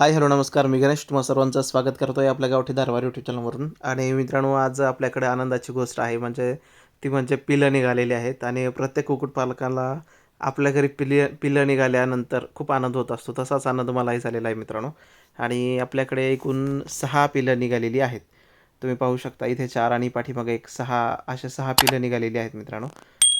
Hi hello नमस्कार. मी गणेश. तुम्हा सर्वांचं स्वागत करतो आहे आपल्या गावठी धारवार युट्यूब चॅनलवरून. आणि मित्रांनो आज आपल्याकडे आनंदाची गोष्ट आहे. म्हणजे ती म्हणजे पिलं निघालेली आहेत. आणि प्रत्येक कुक्कुटपालकाला आपल्या घरी पिली पिलं निघाल्यानंतर खूप आनंद होत असतो. तसाच आनंद मलाही झालेला आहे मित्रांनो. आणि आपल्याकडे एकूण सहा पिलं निघालेली आहेत. तुम्ही पाहू शकता इथे चार आणि पाठीमागे एक सहा असे सहा पिलं निघालेली आहेत मित्रांनो.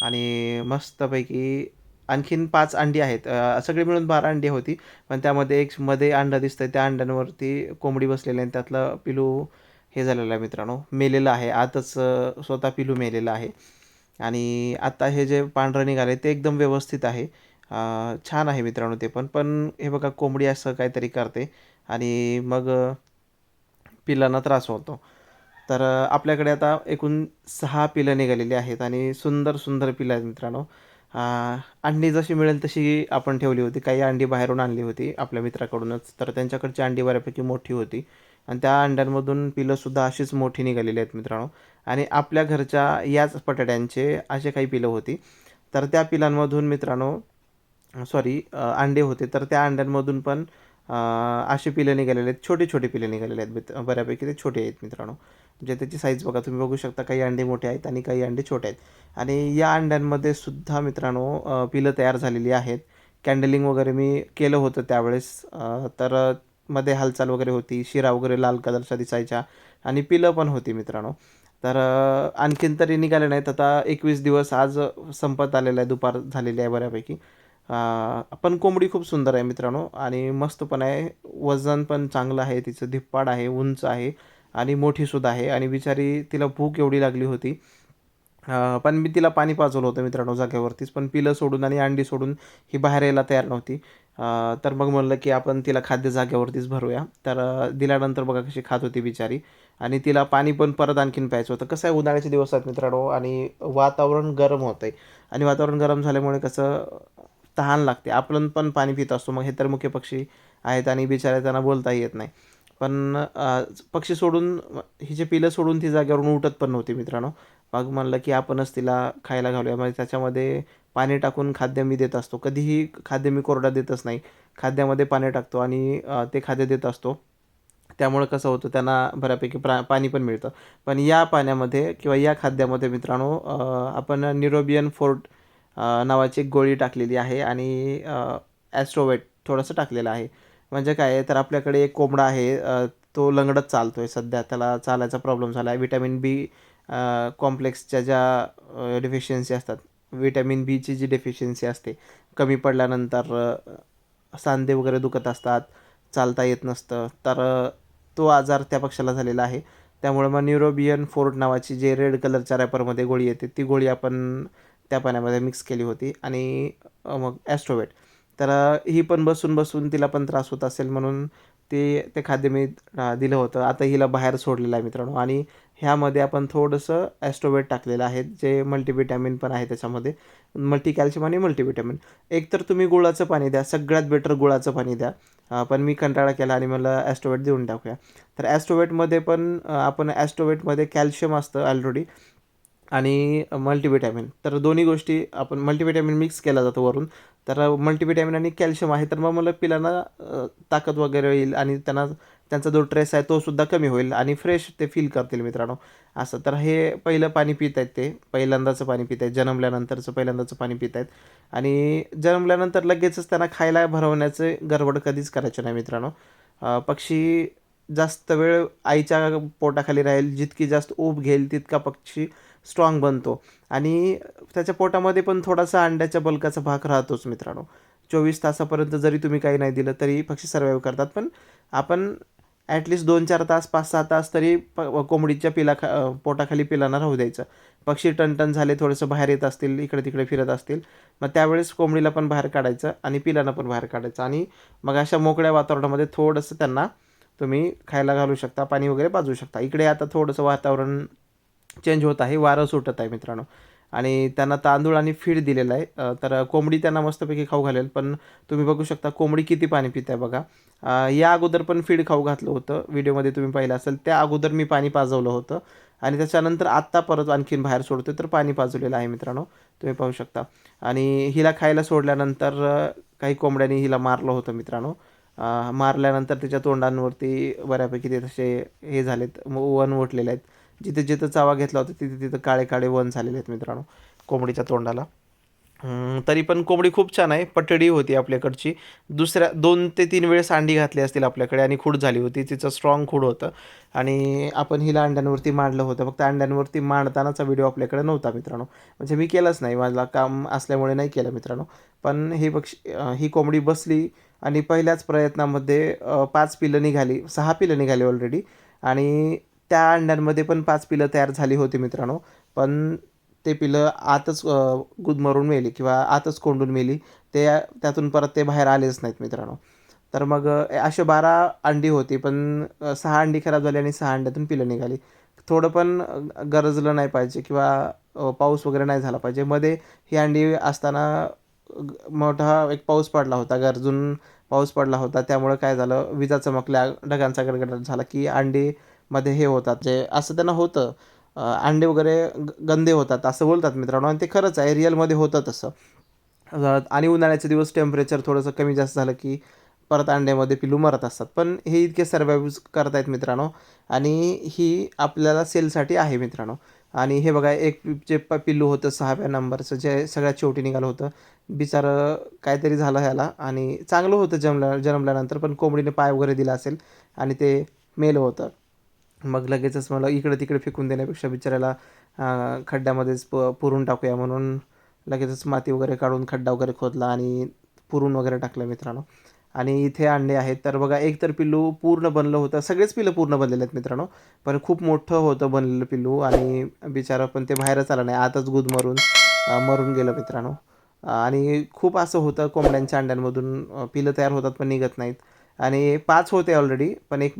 आणि मस्तपैकी आणखीन पाच अंडी आहेत. सगळे मिळून बारा अंडी होती. पण त्यामध्ये एक मध्ये अंडं दिसतंय. त्या अंड्यांवरती कोंबडी बसलेली आहे आणि त्यातलं पिलू हे झालेलं आहे मित्रांनो. मेलेलं आहे. आतच स्वतः पिलू मेलेलं आहे. आणि आता हे जे पांढरं निघाले ते एकदम व्यवस्थित आहे. छान आहे मित्रांनो ते पण. पण हे बघा कोंबडी असं काहीतरी करते. आणि मग पिलांना त्रास होतो. तर आपल्याकडे आता एकूण सहा पिलं निघालेली आहेत. आणि सुंदर सुंदर पिलं आहेत मित्रांनो. अंडी जशी मिळेल तशी आपण ठेवली होती. काही अंडी बाहेरून आणली होती आपल्या मित्राकडूनच. तर त्यांच्याकडची अंडी बऱ्यापैकी मोठी होती. आणि त्या अंड्यांमधून पिलंसुद्धा अशीच मोठी निघालेली आहेत मित्रांनो. आणि आपल्या घरच्या याच पटाट्यांचे असे काही पिलं होती. तर त्या पिलांमधून मित्रांनो सॉरी अंडे होते. तर त्या अंड्यांमधून पण अशी असे पिलं निघालेले आहेत छोटे छोटे पिलं निघालेले आहेत मित्र बऱ्यापैकी ते छोटे आहेत मित्रांनो. म्हणजे त्याची साईज बघा तुम्ही बघू शकता काही अंडे मोठे आहेत आणि काही अंडे छोटे आहेत. आणि या अंड्यांमध्ये सुद्धा मित्रांनो पिलं तयार झालेली आहेत. कॅन्डलिंग वगैरे मी केलं होतं त्यावेळेस तर मध्ये हालचाल वगैरे होती शिरा वगैरे लाल कलरच्या दिसायच्या आणि पिलं पण होती मित्रांनो. तर आणखीन तरी निघाले नाहीत. आता एकवीस दिवस आज संपत आलेला आहे दुपार झालेली आहे बऱ्यापैकी. पण कोंबडी खूप सुंदर आहे मित्रांनो. आणि मस्त पण आहे. वजन पण चांगलं आहे. तिचं धिप्पाड आहे उंच आहे आणि मोठीसुद्धा आहे. आणि बिचारी तिला भूक एवढी लागली होती. पण मी तिला पाणी पाजवलं होतं मित्रांनो जागेवरतीच. पण पिलं सोडून आणि अंडी सोडून ही बाहेर यायला तयार नव्हती. तर मग म्हणलं की आपण तिला खाद्य जागेवरतीच भरूया. तर दिल्यानंतर बघा कशी खात होती बिचारी. आणि तिला पाणी पण परत आणखीन प्यायचं होतं. कसं आहे उन्हाळ्याचे दिवस आहेत मित्रांनो. आणि वातावरण गरम होतं आहे आणि वातावरण गरम झाल्यामुळे कसं तहान लागते. आपण पण पाणी पित असतो. मग हे तर मुख्य पक्षी आहेत आणि बिचारे त्यांना बोलताही येत नाही. पण पक्षी सोडून हिचे पिलं सोडून ती जागेवरून उठत पण नव्हती मित्रांनो. मग म्हणलं की आपणच तिला खायला घालूया. म्हणजे त्याच्यामध्ये पाणी टाकून खाद्य मी देत असतो. कधीही खाद्य मी कोरडा देतच नाही. खाद्यामध्ये पाणी टाकतो आणि ते खाद्य देत असतो. त्यामुळे कसं होतं त्यांना बऱ्यापैकी प्रा पाणी पण मिळतं. पण या पाण्यामध्ये किंवा या खाद्यामध्ये मित्रांनो आपण निरोबियन फोर्ट नावाची एक गोळी टाकलेली आहे आणि ॲस्ट्रोवेट थोडंसं टाकलेलं आहे. म्हणजे काय आहे तर आपल्याकडे एक कोंबडा आहे तो लंगडत चालतो आहे सध्या. त्याला चालायचा प्रॉब्लेम झाला आहे विटॅमिन बी कॉम्प्लेक्सच्या ज्या डिफिशियन्सी असतात विटॅमिन बीची जी डेफिशियन्सी असते कमी पडल्यानंतर सांधे वगैरे दुखत असतात चालता येत नसतं. तर तो आजार त्या पक्षाला झालेला आहे. त्यामुळे मग न्युरोबियन फोर्ट नावाची जे रेड कलरच्या रॅपरमध्ये गोळी येते ती गोळी आपण त्या पाण्यामध्ये मिक्स केली होती आणि मग ॲस्ट्रोवेट तर ही पण बसून बसून तिला पण त्रास होत असेल म्हणून ते ते खाद्य मी दिलं होतं. आता हिला बाहेर सोडलेलं आहे मित्रांनो. आणि ह्यामध्ये आपण थोडंसं ॲस्ट्रोवेट टाकलेलं आहे जे मल्टीविटॅमिन पण आहे त्याच्यामध्ये. मल्टी कॅल्शियम आणि मल्टीविटॅमिन एक तर तुम्ही गुळाचं पाणी द्या सगळ्यात बेटर गुळाचं पाणी द्या. पण मी कंटाळा केला आणि मला ॲस्ट्रोवेट देऊन टाकूया. तर ॲस्ट्रोवेटमध्ये पण आपण ॲस्ट्रोवेटमध्ये कॅल्शियम असतं ऑलरेडी आणि मल्टीविटॅमिन तर दोन्ही गोष्टी आपण मल्टीविटॅमिन मिक्स केला जातो वरून. तर मल्टीविटॅमिन आणि कॅल्शियम आहे तर मग मला पिलांना ताकद वगैरे येईल आणि त्यांना त्यांचा जो ट्रेस आहे तो सुद्धा कमी होईल आणि फ्रेश ते फील करतील मित्रांनो. असं. तर हे पहिलं पाणी पित आहेत ते. पहिल्यांदाचं पाणी पित आहेत. जन्मल्यानंतरचं पहिल्यांदाचं पाणी पित आहेत. आणि जन्मल्यानंतर लगेचच त्यांना खायला भरवण्याचे गडबड कधीच करायचे नाही मित्रांनो. पक्षी जास्त वेळ आईच्या पोटाखाली राहील. जितकी जास्त ऊब घेईल तितका पक्षी स्ट्रॉंग बनतो. आणि त्याच्या पोटामध्ये पण थोडासा अंड्याच्या बल्काचा भाग राहतोच मित्रांनो. चोवीस तासापर्यंत जरी तुम्ही काही नाही दिलं तरी पक्षी सर्वाईव्ह करतात. पण आपण ॲटलिस्ट दोन चार तास पाच सहा तास तरी प कोंबडीच्या पिला खा पोटाखाली पिलांना राहू द्यायचं. पक्षी टणटण झाले थोडंसं बाहेर येत असतील इकडे तिकडे फिरत असतील मग त्यावेळेस कोंबडीला पण बाहेर काढायचं आणि पिलांना पण बाहेर काढायचं. आणि मग अशा मोकळ्या वातावरणामध्ये थोडंसं त्यांना तुम्ही खायला घालू शकता पाणी वगैरे पाजू शकता. इकडे आता थोडंसं वातावरण चेंज होत आहे वारं सुटत आहे मित्रांनो. आणि त्यांना तांदूळ आणि फीड दिलेलं आहे. तर कोंबडी त्यांना मस्तपैकी खाऊ घालेल. पण तुम्ही बघू शकता कोंबडी किती पाणी पित आहे बघा या अगोदर पण फीड खाऊ घातलं होतं. व्हिडिओमध्ये तुम्ही पाहिलं असेल त्या अगोदर मी पाणी पाजवलं होतं. आणि त्याच्यानंतर आत्ता परत आणखीन बाहेर सोडतो तर पाणी पाजवलेलं आहे मित्रांनो. तुम्ही पाहू शकता. आणि हिला खायला सोडल्यानंतर काही कोंबड्यांनी हिला मारलं होतं मित्रांनो. मारल्यानंतर त्याच्या तोंडांवरती बऱ्यापैकी ते तसे हे झालेत वन उठलेले आहेत. जिथे जिथं चावा घेतला होता तिथे तिथं काळे काळे वन झालेले आहेत मित्रांनो कोंबडीच्या तोंडाला. तरी पण कोंबडी खूप छान आहे पटडी होती आपल्याकडची. दुसऱ्या दोन ते तीन वेळेस अंडी घातली असतील आपल्याकडे आणि खूड झाली होती तिचं स्ट्रॉंग खूड होतं. आणि आपण हिला अंड्यांवरती मांडलं होतं फक्त अंड्यांवरती मांडतानाचा व्हिडिओ आपल्याकडे नव्हता मित्रांनो. म्हणजे मी केलंच नाही माझा काम असल्यामुळे नाही केलं मित्रांनो. पण हे पक्षी ही कोंबडी बसली आणि पहिल्याच प्रयत्नामध्ये पाच पिलं निघाली सहा पिलं निघाली ऑलरेडी आणि त्या अंड्यांमध्ये पण पाच पिलं तयार झाली होती मित्रांनो. पण ते पिलं आतच गुदमरून मेली किंवा आतच कोंडून मेली. ते त्यातून परत ते बाहेर आलेच नाहीत मित्रांनो. तर मग असे बारा अंडी होती पण सहा अंडी खराब झाली आणि सहा अंड्यातून पिलं निघाली. थोडं पण गरजलं नाही पाहिजे किंवा पाऊस वगैरे नाही झाला पाहिजे. मध्ये ही अंडी असताना मोठा एक पाऊस पडला होता गरजून पाऊस पडला होता. त्यामुळे काय झालं विजा चमकल्या ढगांचा गडगडाट झाला की अंडी मध्ये हे होतात जे असं त्यांना होतं. अंडे वगैरे ग- गंदे होतात असं बोलतात मित्रांनो. आणि ते खरंच आहे रिअलमध्ये होतं तसं. आणि उन्हाळ्याचे दिवस टेम्परेचर थोडंसं कमी जास्त झालं की परत अंड्यामध्ये पिल्लू मरत असतात. पण हे इतके सर्वाईव्ह करतायत मित्रांनो. आणि ही आपल्याला सेलसाठी आहे मित्रांनो. आणि हे बघा एक जे प पिल्लू होतं सहाव्या नंबरचं जे सगळ्यात शेवटी निघालं होतं. बिचारं काहीतरी झालं ह्याला. आणि चांगलं होतं जमल्या जन्मल्यानंतर पण कोंबडीने पाय वगैरे दिला असेल. आणि ते मेलं होतं. मग लगेचच मला इकडे तिकडे फेकून देण्यापेक्षा बिचाऱ्याला खड्ड्यामध्येच प पुरून टाकूया म्हणून लगेचच माती वगैरे काढून खड्डा वगैरे खोदला आणि पुरून वगैरे टाकलं मित्रांनो. आणि इथे अंडे आहेत. तर बघा एक तर पिल्लू पूर्ण बनलं होतं. सगळेच पिल्लं पूर्ण बनलेले आहेत मित्रांनो. पण खूप मोठं होतं बनलेलं पिल्लू आणि बिचारा पण ते बाहेरच आलं नाही. आताच गुद मरून मरून गेलं मित्रांनो. आणि खूप असं होतं कोंबड्यांच्या अंड्यांमधून पिलं तयार होतात पण निघत नाहीत. आणि पाच होते ऑलरेडी पण एक